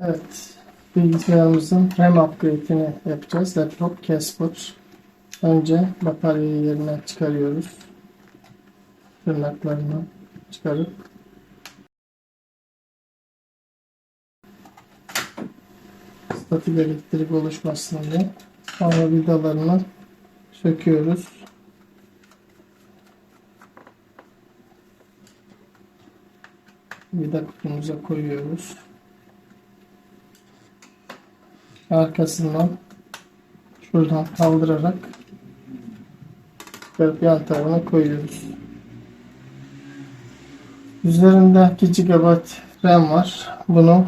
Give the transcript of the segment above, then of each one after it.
Evet, bilgisayarımızın RAM upgrade'ini yapacağız. Laptop Casper. Önce bataryayı yerine çıkarıyoruz. Tırnaklarını çıkarıp statik elektrik oluşmasın diye. Sonra vidalarını söküyoruz. Vida kutumuza koyuyoruz. Arkasından şuradan kaldırarak çıkarıp yan tarafına koyuyoruz. Üzerinde 2 GB RAM var. Bunu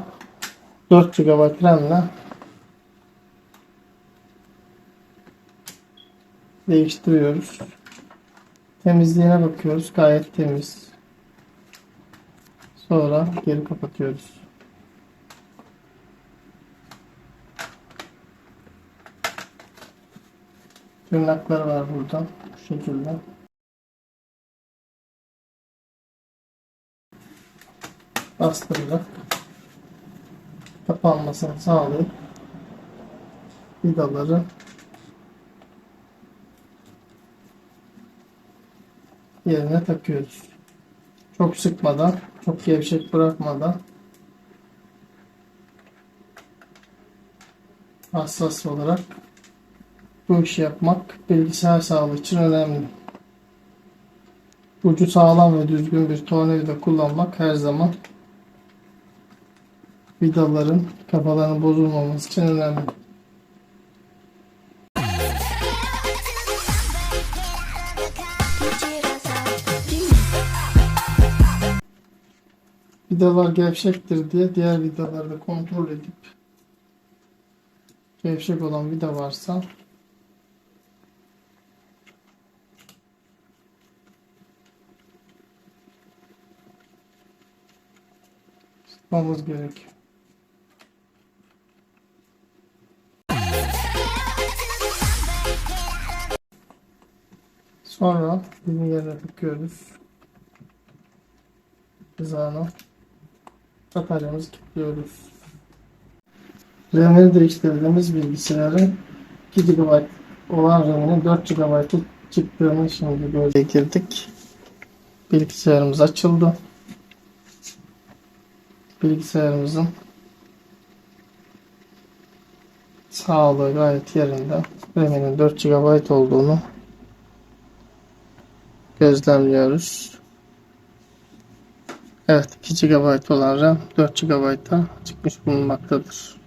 4 GB RAM ile değiştiriyoruz. Temizliğine bakıyoruz. Gayet temiz. Sonra geri kapatıyoruz. Tırnakları var burada. Bu şekilde. Bastırarak kapanmasını sağlayıp vidaları yerine takıyoruz. Çok sıkmadan, çok gevşek bırakmadan hassas olarak bu işi yapmak bilgisayar sağlığı için önemli. Ucu sağlam ve düzgün bir tornavida kullanmak her zaman vidaların kafalarının bozulmaması için önemli. Vidalar gevşektir diye diğer vidaları da kontrol edip gevşek olan vida varsa sıkmamız gerekiyor. Sonra bizim yerine takıyoruz. Hizana bataryamızı kilitliyoruz. RAM'ini değiştirdiğimiz bilgisayarın 2 GB olan RAM'inin 4 GB çıktığını şimdi böyle girdik. Bilgisayarımız açıldı. Bilgisayarımızın sağlığı gayet yerinde. RAM'inin 4 GB olduğunu gözlemliyoruz. Evet 2 GB olan RAM 4 GB'a çıkmış bulunmaktadır.